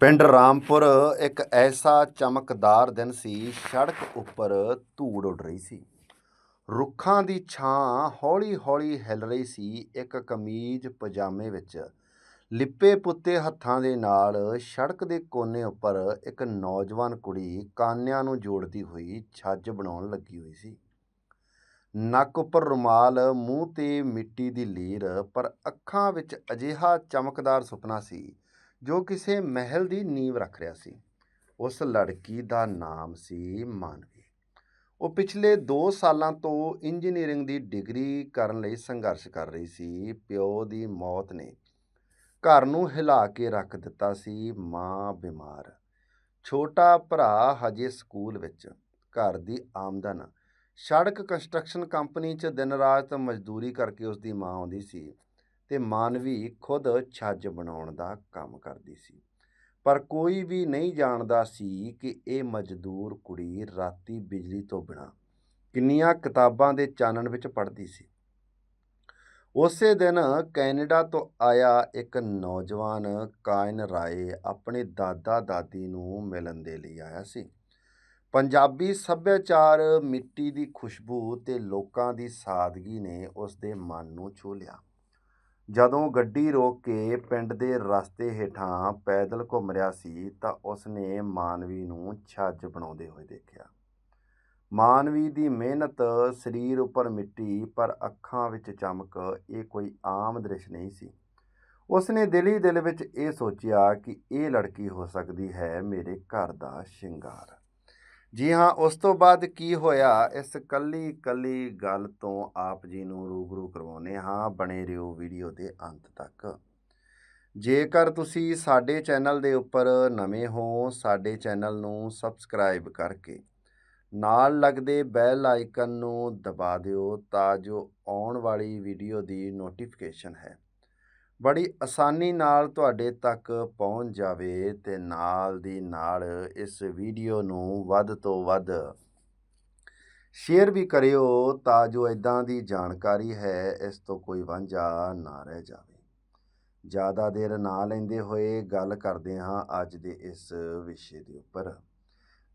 ਪਿੰਡ ਰਾਮਪੁਰ ਇੱਕ ਐਸਾ ਚਮਕਦਾਰ ਦਿਨ ਸੀ, ਸੜਕ ਉੱਪਰ ਧੂੜ ਉੱਡ ਰਹੀ ਸੀ। ਰੁੱਖਾਂ ਦੀ ਛਾਂ ਹੌਲੀ-ਹੌਲੀ ਹਿੱਲ ਰਹੀ ਸੀ। ਇੱਕ ਕਮੀਜ਼ ਪਜਾਮੇ ਵਿੱਚ ਲਿੱਪੇ ਪੁੱਤੇ ਹੱਥਾਂ ਦੇ ਨਾਲ ਸੜਕ ਦੇ ਕੋਨੇ ਉੱਪਰ ਇੱਕ ਨੌਜਵਾਨ ਕੁੜੀ ਕਾਨਿਆਂ ਨੂੰ ਜੋੜਦੀ ਹੋਈ ਛੱਜ ਬਣਾਉਣ ਲੱਗੀ ਹੋਈ ਸੀ। ਨੱਕ ਉੱਪਰ ਰੁਮਾਲ, ਮੂੰਹ ਤੇ ਮਿੱਟੀ ਦੀ ਲੀਰ, ਪਰ ਅੱਖਾਂ ਵਿੱਚ ਅਜਿਹਾ ਚਮਕਦਾਰ ਸੁਪਨਾ ਸੀ ਜੋ ਕਿਸੇ ਮਹਿਲ ਦੀ ਨੀਂਵ ਰੱਖ ਰਿਹਾ ਸੀ, ਉਸ ਲੜਕੀ ਦਾ ਨਾਮ ਸੀ ਮਾਨਵੀ। ਉਹ ਪਿਛਲੇ 2 ਸਾਲਾਂ ਤੋਂ ਇੰਜੀਨੀਅਰਿੰਗ ਦੀ ਡਿਗਰੀ ਕਰਨ ਲਈ ਸੰਘਰਸ਼ ਕਰ ਰਹੀ ਸੀ। ਪਿਓ ਦੀ ਮੌਤ ਨੇ ਘਰ ਨੂੰ ਹਿਲਾ ਕੇ ਰੱਖ ਦਿੱਤਾ ਸੀ। ਮਾਂ ਬਿਮਾਰ। ਛੋਟਾ ਭਰਾ ਹਜੇ ਸਕੂਲ ਵਿੱਚ। ਘਰ ਦੀ ਆਮਦਨ। ਸੜਕ ਕੰਸਟਰਕਸ਼ਨ ਕੰਪਨੀ 'ਚ ਦਿਨ ਰਾਤ ਮਜ਼ਦੂਰੀ ਕਰਕੇ ਉਸ ਦੀ ਮਾਂ ਆਉਂਦੀ ਸੀ। ਤੇ ਮਾਨਵੀ ਖੁਦ ਛੱਜ ਬਣਾਉਣ ਦਾ ਕੰਮ ਕਰਦੀ ਸੀ। ਪਰ ਕੋਈ ਵੀ ਨਹੀਂ ਜਾਣਦਾ ਸੀ ਕਿ ਇਹ ਮਜ਼ਦੂਰ ਕੁੜੀ ਰਾਤੀ ਬਿਜਲੀ ਤੋਂ ਬਿਨਾਂ ਕਿੰਨੀਆਂ ਕਿਤਾਬਾਂ ਦੇ ਚਾਨਣ ਵਿੱਚ ਪੜ੍ਹਦੀ ਸੀ। ਉਸੇ ਦਿਨ ਕੈਨੇਡਾ ਤੋਂ ਆਇਆ ਇੱਕ ਨੌਜਵਾਨ ਕਾਇਨ ਰਾਏ ਆਪਣੇ ਦਾਦਾ ਦਾਦੀ ਨੂੰ ਮਿਲਣ ਦੇ ਲਈ ਆਇਆ ਸੀ। ਪੰਜਾਬੀ ਸੱਭਿਆਚਾਰ ਮਿੱਟੀ ਦੀ ਖੁਸ਼ਬੂ ਤੇ ਲੋਕਾਂ ਦੀ ਸਾਦਗੀ ਨੇ ਉਸ ਦੇ ਮਨ ਨੂੰ ਛੂ ਲਿਆ। ਜਦੋਂ ਗੱਡੀ ਰੋਕ ਕੇ ਪਿੰਡ ਦੇ ਰਸਤੇ ਹੇਠਾਂ ਪੈਦਲ ਘੁੰਮ ਰਿਹਾ ਸੀ ਤਾਂ ਉਸ ਨੇ ਮਾਨਵੀ ਨੂੰ ਛੱਜ ਬਣਾਉਂਦੇ ਹੋਏ ਦੇਖਿਆ। ਮਾਨਵੀ ਦੀ ਮਿਹਨਤ ਸਰੀਰ ਉੱਪਰ ਮਿੱਟੀ, ਪਰ ਅੱਖਾਂ ਵਿੱਚ ਚਮਕ, ਇਹ ਕੋਈ ਆਮ ਦ੍ਰਿਸ਼ ਨਹੀਂ ਸੀ। ਉਸ ਨੇ ਦਿਲ ਹੀ ਦਿਲ ਵਿੱਚ ਇਹ ਸੋਚਿਆ ਕਿ ਇਹ ਲੜਕੀ ਹੋ ਸਕਦੀ ਹੈ ਮੇਰੇ ਘਰ ਦਾ ਸ਼ਿੰਗਾਰ। ਜੀ ਹਾਂ, ਉਸ ਤੋਂ ਬਾਅਦ ਕੀ ਹੋਇਆ? ਇਸ ਕੱਲੀ ਕੱਲੀ ਗੱਲ ਤੋਂ ਆਪ ਜੀ ਨੂੰ ਰੂਬਰੂ ਕਰਵਾਉਨੇ ਹਾਂ ਬਣੇ ਰਹੋ ਵੀਡੀਓ ਦੇ ਅੰਤ ਤੱਕ। ਜੇਕਰ ਤੁਸੀਂ ਸਾਡੇ ਚੈਨਲ ਦੇ ਉੱਪਰ ਨਵੇਂ ਹੋ, ਸਾਡੇ ਚੈਨਲ ਨੂੰ ਸਬਸਕ੍ਰਾਈਬ ਕਰਕੇ ਨਾਲ ਲੱਗਦੇ ਬੈਲ ਆਈਕਨ ਨੂੰ ਦਬਾ ਦਿਓ ਤਾਂ ਜੋ ਆਉਣ ਵਾਲੀ ਵੀਡੀਓ ਦੀ ਨੋਟੀਫਿਕੇਸ਼ਨ ਹੈ। ਬੜੀ ਆਸਾਨੀ ਨਾਲ ਤੁਹਾਡੇ ਤੱਕ ਪਹੁੰਚ ਜਾਵੇ ਤੇ ਨਾਲ ਦੀ ਨਾਲ ਇਸ ਵੀਡੀਓ ਨੂੰ ਵੱਧ ਤੋਂ ਵੱਧ ਸ਼ੇਅਰ ਵੀ ਕਰਿਓ ਤਾਂ ਜੋ ਇਦਾਂ ਦੀ ਜਾਣਕਾਰੀ ਹੈ, ਇਸ ਤੋਂ ਕੋਈ ਵਾਂਝਾ ਨਾ ਰਹਿ ਜਾਵੇ। ਜ਼ਿਆਦਾ ਦੇਰ ਨਾ ਲੈਂਦੇ ਹੋਏ ਗੱਲ ਕਰਦੇ ਹਾਂ ਅੱਜ ਦੇ ਇਸ ਵਿਸ਼ੇ ਦੇ ਉੱਪਰ।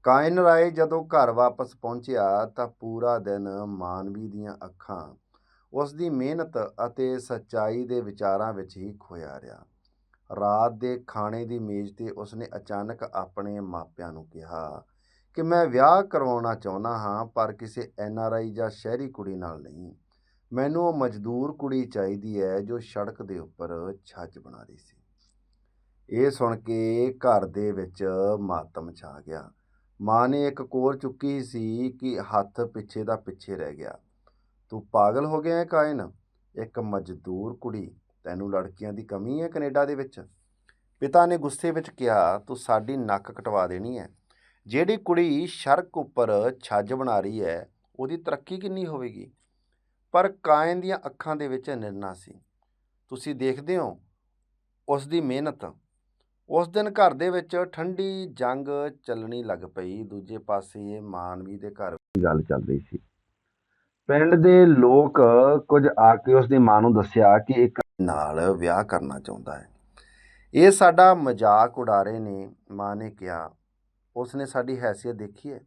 ਕਾਇਨ ਰਾਏ ਜਦੋਂ ਘਰ ਵਾਪਸ ਪਹੁੰਚਿਆ ਤਾਂ ਪੂਰਾ ਦਿਨ ਮਾਨਵੀ ਦੀਆਂ ਅੱਖਾਂ ਉਸ ਦੀ ਮਿਹਨਤ ਅਤੇ ਸੱਚਾਈ ਦੇ ਵਿਚਾਰਾਂ ਵਿੱਚ ਹੀ ਖੋਇਆ ਰਿਹਾ। ਰਾਤ ਦੇ ਖਾਣੇ ਦੀ ਮੇਜ਼ ਤੇ ਉਸਨੇ ਅਚਾਨਕ ਆਪਣੇ ਮਾਪਿਆਂ ਨੂੰ ਕਿਹਾ ਕਿ ਮੈਂ ਵਿਆਹ ਕਰਵਾਉਣਾ ਚਾਹੁੰਦਾ ਹਾਂ, ਪਰ ਕਿਸੇ ਐਨ ਆਰ ਆਈ ਜਾਂ ਸ਼ਹਿਰੀ ਕੁੜੀ ਨਾਲ ਨਹੀਂ। ਮੈਨੂੰ ਉਹ ਮਜ਼ਦੂਰ ਕੁੜੀ ਚਾਹੀਦੀ ਹੈ ਜੋ ਸੜਕ ਦੇ ਉੱਪਰ ਛੱਜ ਬਣਾ ਰਹੀ ਸੀ। ਇਹ ਸੁਣ ਕੇ ਘਰ ਦੇ ਵਿੱਚ ਮਾਤਮ ਛਾ ਗਿਆ। ਮਾਂ ਨੇ ਇੱਕ ਕੋਰ ਚੁੱਕੀ ਸੀ ਕਿ ਹੱਥ ਪਿੱਛੇ ਦਾ ਪਿੱਛੇ ਰਹਿ ਗਿਆ। ਤੂੰ ਪਾਗਲ ਹੋ ਗਿਆ ਹੈ ਕਾਇਨ। ਇੱਕ ਮਜ਼ਦੂਰ ਕੁੜੀ, ਤੈਨੂੰ ਲੜਕੀਆਂ ਦੀ ਕਮੀ ਹੈ ਕੈਨੇਡਾ ਦੇ ਵਿੱਚ। ਪਿਤਾ ਨੇ ਗੁੱਸੇ ਵਿੱਚ ਕਿਹਾ, ਤੂੰ ਸਾਡੀ ਨੱਕ ਕਟਵਾ ਦੇਣੀ ਹੈ। ਜਿਹੜੀ ਕੁੜੀ ਸ਼ਰਕ ਉੱਪਰ ਛੱਜ ਬਣਾ ਰਹੀ ਹੈ, ਉਹਦੀ ਤਰੱਕੀ ਕਿੰਨੀ ਹੋਵੇਗੀ? ਪਰ ਕਾਇਨ ਦੀਆਂ ਅੱਖਾਂ ਦੇ ਵਿੱਚ ਨਿਰਣਾ ਸੀ। ਤੁਸੀਂ ਦੇਖਦੇ ਹੋ ਉਸ ਦੀ ਮਿਹਨਤ। ਉਸ ਦਿਨ ਘਰ ਦੇ ਵਿੱਚ ਠੰਡੀ ਜੰਗ ਚੱਲਣੀ ਲੱਗ ਪਈ। ਦੂਜੇ ਪਾਸੇ ਮਾਨਵੀ ਦੇ ਘਰ ਗੱਲ ਚੱਲ ਰਹੀ ਸੀ। ਪਿੰਡ ਦੇ ਲੋਕ ਕੁਝ ਆ ਕੇ ਉਸ ਦੀ ਮਾਂ ਨੂੰ ਦੱਸਿਆ ਕਿ ਇੱਕ ਨਾਲ ਵਿਆਹ ਕਰਨਾ ਚਾਹੁੰਦਾ ਹੈ। ਇਹ ਸਾਡਾ ਮਜ਼ਾਕ ਉਡਾ ਰਹੇ ਨੇ, ਮਾਂ ਨੇ ਕਿਹਾ। ਉਸ ਨੇ ਸਾਡੀ ਹੈਸੀਅਤ ਦੇਖੀ ਹੈ।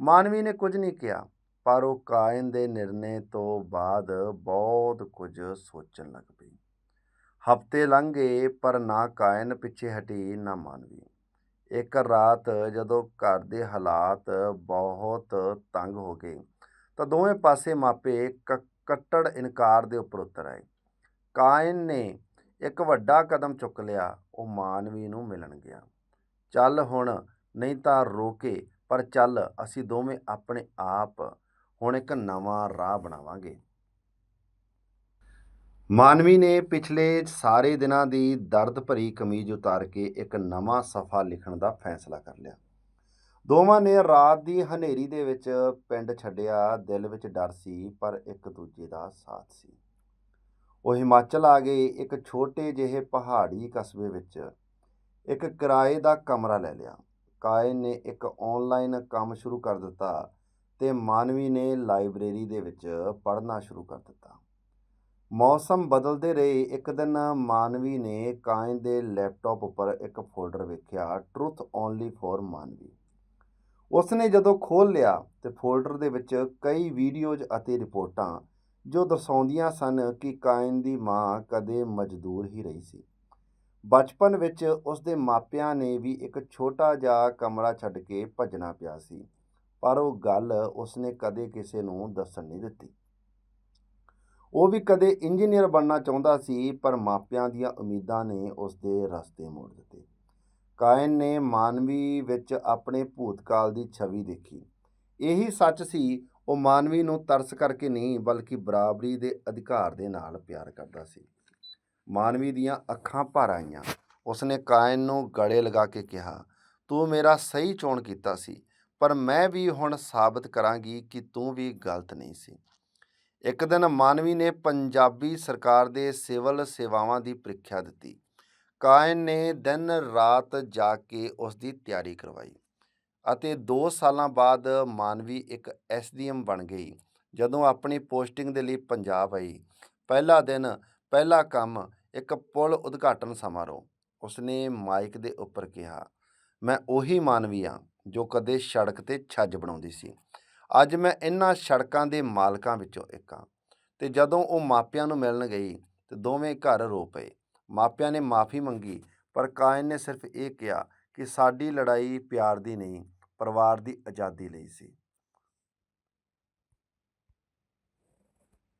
ਮਾਨਵੀ ਨੇ ਕੁਝ ਨਹੀਂ ਕਿਹਾ, ਪਰ ਉਹ ਕਾਇਨ ਦੇ ਨਿਰਣੇ ਤੋਂ ਬਾਅਦ ਬਹੁਤ ਕੁਝ ਸੋਚਣ ਲੱਗ ਪਈ। ਹਫ਼ਤੇ ਲੰਘ ਗਏ, ਪਰ ਨਾ ਕਾਇਨ ਪਿੱਛੇ ਹਟੀ, ਨਾ ਮਾਨਵੀ। ਇੱਕ ਰਾਤ ਜਦੋਂ ਘਰ ਦੇ ਹਾਲਾਤ ਬਹੁਤ ਤੰਗ ਹੋ ਗਏ ਤਾਂ ਦੋਵੇਂ ਪਾਸੇ ਮਾਪੇ ਕ- ਕੱਟੜ ਇਨਕਾਰ ਦੇ ਉੱਪਰ ਉਤਰ ਆਏ। ਕਾਇਨ ਨੇ ਇੱਕ ਵੱਡਾ ਕਦਮ ਚੁੱਕ ਲਿਆ, ਉਹ ਮਾਨਵੀ ਨੂੰ ਮਿਲਣ ਗਿਆ। ਚੱਲ ਹੁਣ, ਨਹੀਂ ਤਾਂ ਰੋਕੇ, ਪਰ ਚੱਲ, ਅਸੀਂ ਦੋਵੇਂ ਆਪਣੇ ਆਪ ਹੁਣ ਇੱਕ ਨਵਾਂ ਰਾਹ ਬਣਾਵਾਂਗੇ। ਮਾਨਵੀ ਨੇ ਪਿਛਲੇ ਸਾਰੇ ਦਿਨਾਂ ਦੀ ਦਰਦ ਭਰੀ ਕਮੀਜ਼ ਉਤਾਰ ਕੇ ਇੱਕ ਨਵਾਂ ਸਫ਼ਾ ਲਿਖਣ ਦਾ ਫੈਸਲਾ ਕਰ ਲਿਆ। ਦੋਵਾਂ ਨੇ ਰਾਤ ਦੀ ਹਨੇਰੀ ਦੇ ਵਿੱਚ ਪਿੰਡ ਛੱਡਿਆ, ਦਿਲ ਵਿੱਚ ਡਰ ਸੀ, ਪਰ ਇੱਕ ਦੂਜੇ ਦਾ ਸਾਥ ਸੀ। ਉਹ ਹਿਮਾਚਲ ਆ ਗਏ, ਇੱਕ ਛੋਟੇ ਜਿਹੇ ਪਹਾੜੀ ਕਸਬੇ ਵਿੱਚ ਇੱਕ ਕਿਰਾਏ ਦਾ ਕਮਰਾ ਲੈ ਲਿਆ। ਕਾਇਨ ਨੇ ਇੱਕ ਆਨਲਾਈਨ ਕੰਮ ਸ਼ੁਰੂ ਕਰ ਦਿੱਤਾ ਤੇ ਮਾਨਵੀ ਨੇ ਲਾਇਬ੍ਰੇਰੀ ਦੇ ਵਿੱਚ ਪੜ੍ਹਨਾ ਸ਼ੁਰੂ ਕਰ ਦਿੱਤਾ। ਮੌਸਮ ਬਦਲਦੇ ਰਹੇ, ਇੱਕ ਦਿਨ ਮਾਨਵੀ ਨੇ ਕਾਇਨ ਦੇ ਲੈਪਟਾਪ ਉੱਪਰ ਇੱਕ ਫੋਲਡਰ ਵੇਖਿਆ, ਟਰੁੱਥ ਓਨਲੀ ਫॉर ਮਾਨਵੀ। ਉਸਨੇ ਜਦੋਂ ਖੋਲ੍ਹ ਲਿਆ ਤੇ ਫੋਲਡਰ ਦੇ ਵਿੱਚ ਕਈ ਵੀਡੀਓਜ਼ ਅਤੇ ਰਿਪੋਰਟਾਂ ਜੋ ਦਰਸਾਉਂਦੀਆਂ ਸਨ ਕਿ ਕਾਇਨ ਦੀ ਮਾਂ ਕਦੇ ਮਜ਼ਦੂਰ ਹੀ ਰਹੀ ਸੀ। ਬਚਪਨ ਵਿੱਚ ਉਸਦੇ ਮਾਪਿਆਂ ਨੇ ਵੀ ਇੱਕ ਛੋਟਾ ਜਿਹਾ ਕਮਰਾ ਛੱਡ ਕੇ ਭੱਜਣਾ ਪਿਆ ਸੀ, ਪਰ ਉਹ ਗੱਲ ਉਸਨੇ ਕਦੇ ਕਿਸੇ ਨੂੰ ਦੱਸਣ ਨਹੀਂ ਦਿੱਤੀ। ਉਹ ਵੀ ਕਦੇ ਇੰਜੀਨੀਅਰ ਬਣਨਾ ਚਾਹੁੰਦਾ ਸੀ, ਪਰ ਮਾਪਿਆਂ ਦੀਆਂ ਉਮੀਦਾਂ ਨੇ ਉਸਦੇ ਰਸਤੇ ਮੋੜ ਦਿੱਤੇ। ਕਾਇਨ ਨੇ ਮਾਨਵੀ ਵਿੱਚ ਆਪਣੇ ਭੂਤਕਾਲ ਦੀ ਛਵੀ ਦੇਖੀ। ਇਹੀ ਸੱਚ ਸੀ, ਉਹ ਮਾਨਵੀ ਨੂੰ ਤਰਸ ਕਰਕੇ ਨਹੀਂ, ਬਲਕਿ ਬਰਾਬਰੀ ਦੇ ਅਧਿਕਾਰ ਦੇ ਨਾਲ ਪਿਆਰ ਕਰਦਾ ਸੀ। ਮਾਨਵੀ ਦੀਆਂ ਅੱਖਾਂ ਭਰ ਆਈਆਂ। ਉਸਨੇ ਕਾਇਨ ਨੂੰ ਗਲੇ ਲਗਾ ਕੇ ਕਿਹਾ, ਤੂੰ ਮੇਰਾ ਸਹੀ ਚੋਣ ਕੀਤਾ ਸੀ, ਪਰ ਮੈਂ ਵੀ ਹੁਣ ਸਾਬਤ ਕਰਾਂਗੀ ਕਿ ਤੂੰ ਵੀ ਗਲਤ ਨਹੀਂ ਸੀ। ਇੱਕ ਦਿਨ ਮਾਨਵੀ ਨੇ ਪੰਜਾਬੀ ਸਰਕਾਰ ਦੇ ਸਿਵਲ ਸੇਵਾਵਾਂ ਦੀ ਪ੍ਰੀਖਿਆ ਦਿੱਤੀ। ਕਾਇਨ ਨੇ ਦਿਨ ਰਾਤ ਜਾ ਕੇ ਉਸ ਦੀ ਤਿਆਰੀ ਕਰਵਾਈ ਅਤੇ 2 ਸਾਲਾਂ ਬਾਅਦ ਮਾਨਵੀ ਇੱਕ ਐਸਡੀਐਮ ਬਣ ਗਈ। ਜਦੋਂ ਆਪਣੀ ਪੋਸਟਿੰਗ ਦੇ ਲਈ ਪੰਜਾਬ ਆਈ, ਪਹਿਲਾ ਦਿਨ ਪਹਿਲਾ ਕੰਮ ਇੱਕ ਪੁਲ ਉਦਘਾਟਨ ਸਮਾਰੋਹ, ਉਸਨੇ ਮਾਈਕ ਦੇ ਉੱਪਰ ਕਿਹਾ, ਮੈਂ ਉਹੀ ਮਾਨਵੀ ਹਾਂ ਜੋ ਕਦੇ ਸੜਕ ਤੇ ਛੱਜ ਬਣਾਉਂਦੀ ਸੀ। ਅੱਜ ਮੈਂ ਇਹਨਾਂ ਸੜਕਾਂ ਦੇ ਮਾਲਕਾਂ ਵਿੱਚੋਂ ਇੱਕ ਹਾਂ ਤੇ ਜਦੋਂ ਉਹ ਮਾਪਿਆਂ ਨੂੰ ਮਿਲਣ ਗਈ, ਤੇ ਦੋਵੇਂ ਘਰ ਰੋ ਪਏ। ਮਾਪਿਆਂ ਨੇ ਮਾਫੀ ਮੰਗੀ, ਪਰ ਕਾਇਨ ਨੇ ਸਿਰਫ ਇਹ ਕਿਹਾ ਕਿ ਸਾਡੀ ਲੜਾਈ ਪਿਆਰ ਦੀ ਨਹੀਂ, ਪਰਿਵਾਰ ਦੀ ਆਜ਼ਾਦੀ ਲਈ ਸੀ।